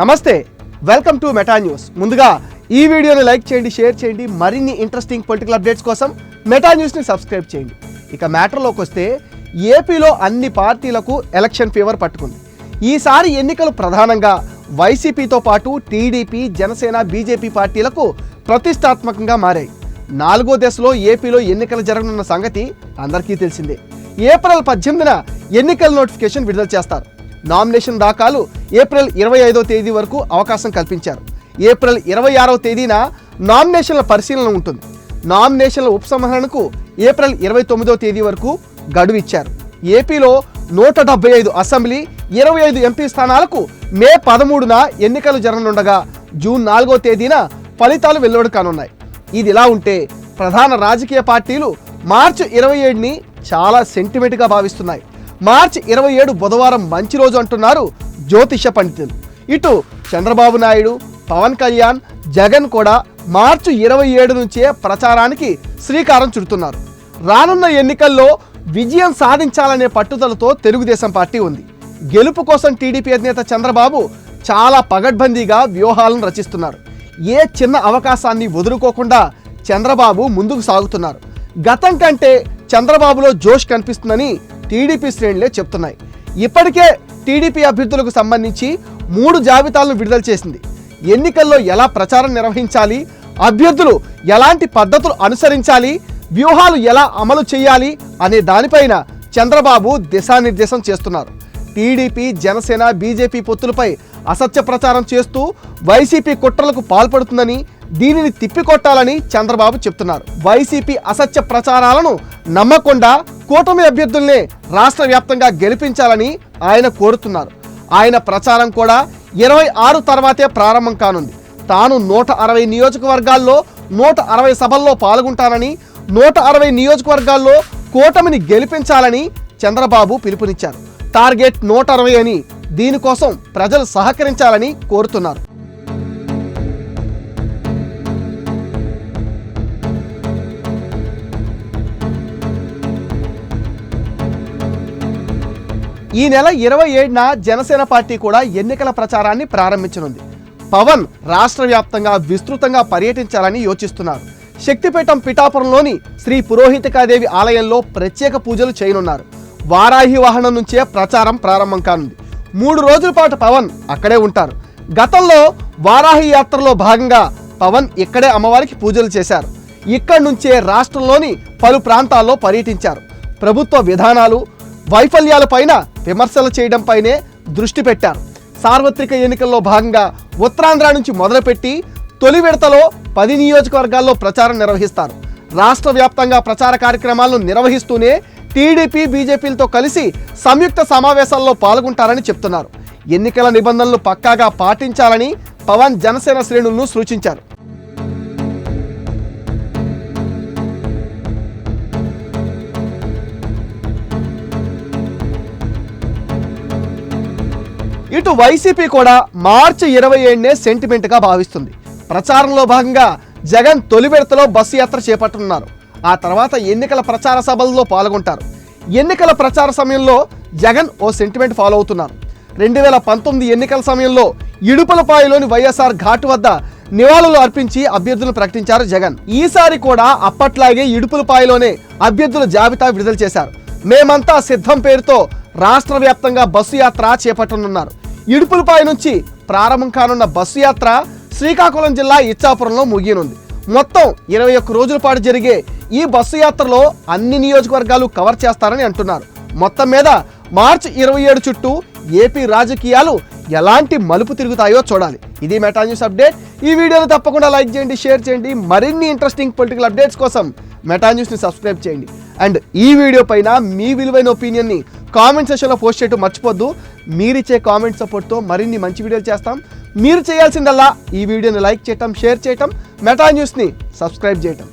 నమస్తే welcome to meta news. ముందుగా ఈ వీడియోని లైక్ చేయండి షేర్ చేయండి మరిన్ని ఇంట్రెస్టింగ్ పొలిటికల్ అప్డేట్స్ కోసం మెటా న్యూస్ని సబ్స్క్రైబ్ చేయండి. ఇక మ్యాటర్లోకి వస్తే ఏపీలో అన్ని పార్టీలకు ఎలక్షన్ ఫీవర్ పట్టుకుంది. ఈసారి ఎన్నికలు ప్రధానంగా వైసీపీతో పాటు టీడీపీ జనసేన బీజేపీ పార్టీలకు ప్రతిష్టాత్మకంగా మారాయి. నాలుగో దశలో ఏపీలో ఎన్నికలు జరగనున్న సంగతి అందరికీ తెలిసిందే. ఏప్రిల్ పద్దెనిమిదిన ఎన్నికల నోటిఫికేషన్ విడుదల చేస్తారు. నామినేషన్ దాఖలు ఏప్రిల్ ఇరవై ఐదో తేదీ వరకు అవకాశం కల్పించారు. ఏప్రిల్ ఇరవై ఆరో తేదీన నామినేషన్ల పరిశీలన ఉంటుంది. నామినేషన్ల ఉపసంహరణకు ఏప్రిల్ ఇరవై తొమ్మిదో తేదీ వరకు గడువు ఇచ్చారు. ఏపీలో నూట డెబ్బై ఐదు అసెంబ్లీ ఇరవై ఐదు ఎంపీ స్థానాలకు మే పదమూడున ఎన్నికలు జరగనుండగా జూన్ నాలుగో తేదీన ఫలితాలు వెలువడి కానున్నాయి ఇది ఇలా ఉంటే ప్రధాన రాజకీయ పార్టీలు మార్చి ఇరవై ఏడుని చాలా సెంటిమెంట్గా భావిస్తున్నాయి. మార్చి ఇరవై ఏడు బుధవారం మంచి రోజు అంటున్నారు జ్యోతిష పండితులు. ఇటు చంద్రబాబు నాయుడు పవన్ కళ్యాణ్ జగన్ కూడా మార్చి ఇరవై ఏడు నుంచే ప్రచారానికి శ్రీకారం చుడుతున్నారు. రానున్న ఎన్నికల్లో విజయం సాధించాలనే పట్టుదలతో తెలుగుదేశం పార్టీ ఉంది. గెలుపు కోసం టీడీపీ అధినేత చంద్రబాబు చాలా పగడ్బందీగా వ్యూహాలను రచిస్తున్నారు. ఏ చిన్న అవకాశాన్ని వదులుకోకుండా చంద్రబాబు ముందుకు సాగుతున్నారు. గతం కంటే చంద్రబాబులో జోష్ కనిపిస్తుందని టీడీపీ శ్రేణులే చెప్తున్నాయి. ఇప్పటికే టీడీపీ అభ్యర్థులకు సంబంధించి మూడు జాబితాలను విడుదల చేసింది. ఎన్నికల్లో ఎలా ప్రచారం నిర్వహించాలి? అభ్యర్థులు ఎలాంటి పద్ధతులు అనుసరించాలి? వ్యూహాలు ఎలా అమలు చేయాలి? అనే దానిపైన చంద్రబాబు దిశానిర్దేశం చేస్తున్నారు. టీడీపీ జనసేన బీజేపీ పొత్తులపై అసత్య ప్రచారం చేస్తూ వైసీపీ కుట్రలకు పాల్పడుతుందని దీనిని తిప్పికొట్టాలని చంద్రబాబు చెప్తున్నారు. వైసీపీ అసత్య ప్రచారాలను నమ్మకుండా కూటమి అభ్యర్థుల్నే రాష్ట్ర వ్యాప్తంగా గెలిపించాలని ఆయన కోరుతున్నారు. ఆయన ప్రచారం కూడా ఇరవై ఆరు తర్వాతే ప్రారంభం కానుంది. తాను నూట అరవై నియోజకవర్గాల్లో నూట అరవై సభల్లో పాల్గొంటానని నూట అరవై నియోజకవర్గాల్లో కూటమిని గెలిపించాలని చంద్రబాబు పిలుపునిచ్చారు. టార్గెట్ నూట అరవై అని దీనికోసం ప్రజలు సహకరించాలని కోరుతున్నారు. ఈ నెల ఇరవై ఏడున జనసేన పార్టీ కూడా ఎన్నికల ప్రచారాన్ని ప్రారంభించనుంది. పవన్ రాష్ట్ర వ్యాప్తంగా విస్తృతంగా పర్యటించాలని యోచిస్తున్నారు. శక్తిపీఠం పిఠాపురంలోని శ్రీ పురోహితికాదేవి ఆలయంలో ప్రత్యేక పూజలు చేయనున్నారు. వారాహి వాహనం నుంచే ప్రచారం ప్రారంభం కానుంది. మూడు రోజుల పాటు పవన్ అక్కడే ఉంటారు. గతంలో వారాహి యాత్రలో భాగంగా పవన్ ఇక్కడే అమ్మవారికి పూజలు చేశారు. ఇక్కడి నుంచే రాష్ట్రంలోని పలు ప్రాంతాల్లో పర్యటించారు. ప్రభుత్వ విధానాలు వైఫల్యాలపైన విమర్శలు చేయడంపైనే దృష్టి పెట్టారు. సార్వత్రిక ఎన్నికల్లో భాగంగా ఉత్తరాంధ్ర నుంచి మొదలుపెట్టి తొలి విడతలో పది నియోజకవర్గాల్లో ప్రచారం నిర్వహిస్తారు. రాష్ట్ర వ్యాప్తంగా ప్రచార కార్యక్రమాలను నిర్వహిస్తూనే టీడీపీ బీజేపీలతో కలిసి సంయుక్త సమావేశాల్లో పాల్గొంటారని చెప్తున్నారు. ఎన్నికల నిబంధనలు పక్కాగా పాటించాలని పవన్ జనసేన శ్రేణులను సూచించారు. ఇటు వైసీపీ కూడా మార్చి ఇరవై ఏడునే సెంటిమెంట్గా భావిస్తుంది. ప్రచారంలో భాగంగా జగన్ తొలి విడతలో బస్సు యాత్ర చేపట్టనున్నారు. ఆ తర్వాత ఎన్నికల ప్రచార సభల్లో పాల్గొంటారు. ఎన్నికల ప్రచార సమయంలో జగన్ ఓ సెంటిమెంట్ ఫాలో అవుతున్నారు. రెండు వేల పంతొమ్మిది ఎన్నికల సమయంలో ఇడుపులపాయలోని వైఎస్ఆర్ ఘాటు వద్ద నివాళులు అర్పించి అభ్యర్థులను ప్రకటించారు జగన్. ఈసారి కూడా అప్పట్లాగే ఇడుపులపాయలోనే అభ్యర్థుల జాబితా విడుదల చేశారు. మేమంతా సిద్ధం పేరుతో రాష్ట్ర వ్యాప్తంగా బస్సు యాత్ర చేపట్టనున్నారు. ఇడుపులపై నుంచి ప్రారంభం కానున్న బస్సు యాత్ర శ్రీకాకుళం జిల్లా ఇచ్చాపురంలో ముగియనుంది. మొత్తం ఇరవై ఒక్క రోజుల పాటు జరిగే ఈ బస్సు యాత్రలో అన్ని నియోజకవర్గాలు కవర్ చేస్తారని అంటున్నారు. మొత్తం మీద మార్చి ఇరవై ఏడు చుట్టూ ఏపీ రాజకీయాలు ఎలాంటి మలుపు తిరుగుతాయో చూడాలి. ఇది మెటా న్యూస్ అప్డేట్. ఈ వీడియోని తప్పకుండా లైక్ చేయండి షేర్ చేయండి. మరిన్ని ఇంట్రెస్టింగ్ పొలిటికల్ అప్డేట్స్ కోసం మెటా న్యూస్ని సబ్స్క్రైబ్ చేయండి. అండ్ ఈ వీడియో పైన మీ విలువైన ఒపీనియన్ని కామెంట్ సెషన్లో పోస్ట్ చేయడం మర్చిపోద్దు. మీరిచ్చే కామెంట్ సపోర్ట్తో మరిన్ని మంచి వీడియోలు చేస్తాం. మీరు చేయాల్సిందల్లా ఈ వీడియోని లైక్ చేయటం షేర్ చేయటం మెటా న్యూస్ని సబ్స్క్రైబ్ చేయటం.